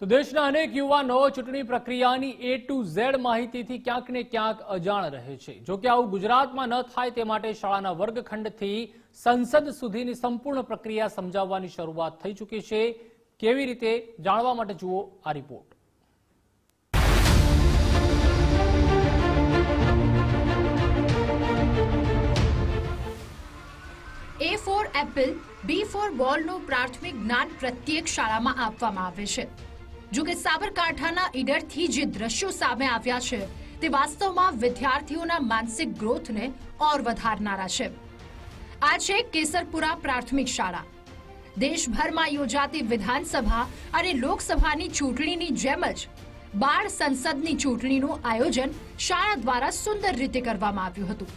તો દેશના અનેક યુવાનો ચૂંટણી પ્રક્રિયાની એ ટુ ઝેડ માહિતીથી ક્યાંક ને ક્યાંક અજાણ રહે છે. જો કે આવું ગુજરાતમાં ન થાય તે માટે શાળાના વર્ગખંડથી સંસદ સુધીની સંપૂર્ણ પ્રક્રિયા સમજાવવાની શરૂઆત થઈ ચૂકી છે. કેવી રીતે જાણવા માટે જુઓ આ report. A for apple B for બોલનું પ્રાથમિક જ્ઞાન પ્રત્યેક શાળામાં આપવામાં આવે છે. જો કે સાબરકાંઠાના ઈડરથી જે દ્રશ્યો સામે આવ્યા છે, તે વાસ્તવમાં વિદ્યાર્થીઓના માનસિક ગ્રોથને ઓર વધારનારા છે. આ છે કેસરપુરા પ્રાથમિક શાળા. દેશભરમાં યોજાતી વિધાનસભા અને લોકસભાની ચૂંટણીની જેમ જ બાળ સંસદની ચૂંટણીનું આયોજન શાળા દ્વારા સુંદર રીતે કરવામાં આવ્યું હતું.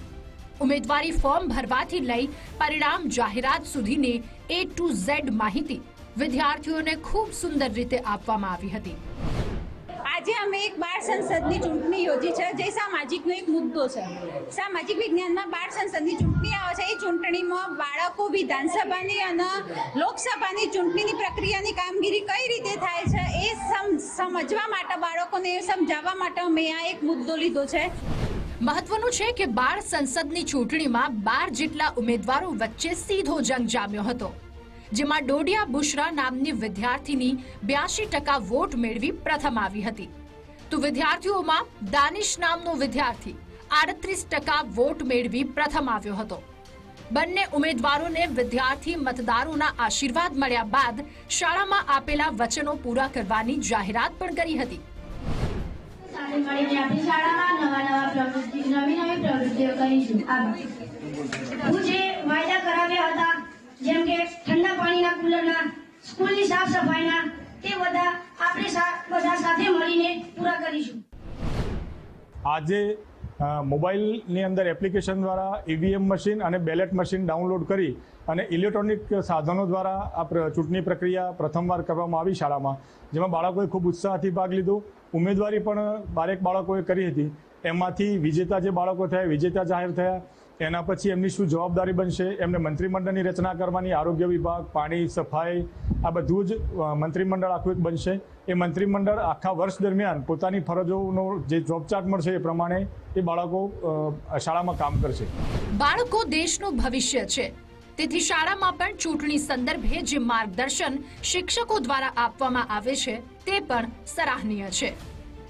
ઉમેદવારી ફોર્મ ભરવાથી લઈ પરિણામ જાહેરાત સુધીની એ ટુ ઝેડ માહિતી વિદ્યાર્થીઓને ખૂબ સુંદર રીતે આપવામાં આવી હતી. આજે અમે એક બાળ સંસદની ચૂંટણી યોજી છે જે સામાજિકનો એક મુદ્દો છે. સામાજિક વિજ્ઞાનમાં બાળ સંસદની ચૂંટણી આવે છે એ ચૂંટણીમાં બાળકો વિધાનસભાની અને લોકસભાની ચૂંટણીની પ્રક્રિયાની કામગીરી કઈ રીતે થાય છે એ સમ સમજવા માટે બાળકોને સમજાવવા માટે અમે આ એક મુદ્દો લીધો છે. મહત્વનું છે કે બાળ સંસદની ચૂંટણીમાં બાર જેટલા ઉમેદવારો વચ્ચે સીધો જંગ જામ્યો હતો. જેમાં ડોડિયા બુશરા નામની વિદ્યાર્થીની બ્યાસી ટકા વોટ મેળવી પ્રથમ આવી હતી. તો વિદ્યાર્થીઓમાં દાનિશ નામનો વિદ્યાર્થી આડત્રીસ ટકા વોટ મેળવી પ્રથમ આવ્યો હતો. બંને ઉમેદવારોને વિદ્યાર્થી મતદારોના આશીર્વાદ મળ્યા બાદ શાળામાં આપેલા વચનો પૂરા કરવાની જાહેરાત પણ કરી હતી. હું જે વાયદા કરાવ્યા હતા પાણીના કુલરના સ્કૂલની સાફ સફાઈના તે બધા આપણે બધા સાથે મળીને પૂરા કરીશું. આજે મોબાઈલની અંદર એપ્લિકેશન દ્વારા ઈવીએમ મશીન અને બેલેટ મશીન ડાઉનલોડ કરી અને ઇલેક્ટ્રોનિક સાધનો દ્વારા આ ચૂંટણી પ્રક્રિયા પ્રથમવાર કરવામાં આવી શાળામાં, જેમાં બાળકોએ ખૂબ ઉત્સાહથી ભાગ લીધો. ઉમેદવારી પણ બારેક બાળકોએ કરી હતી. એમાંથી વિજેતા જે બાળકો થયા, વિજેતા જાહેર થયા એના પછી એમની શું જવાબદારી બનશે? એમને મંત્રીમંડળની રચના કરવાની, આરોગ્ય વિભાગ, પાણી, સફાઈ, આ બધું જ મંત્રીમંડળ આખું એક બનશે. એ મંત્રીમંડળ આખા વર્ષ દરમિયાન પોતાની ફરજોનો જે જોબ ચાર્ટ મળશે એ પ્રમાણે એ બાળકો શાળામાં કામ કરશે. બાળકો દેશનું ભવિષ્ય છે. તેથી શાળામાં પણ ચૂંટણી સંદર્ભે જે માર્ગદર્શન શિક્ષકો દ્વારા આપવામાં આવે છે, તે પણ સરાહનીય છે.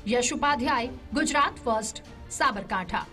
યશ ઉપાધ્યાય, ગુજરાત ફર્સ્ટ, સાબરકાંઠા.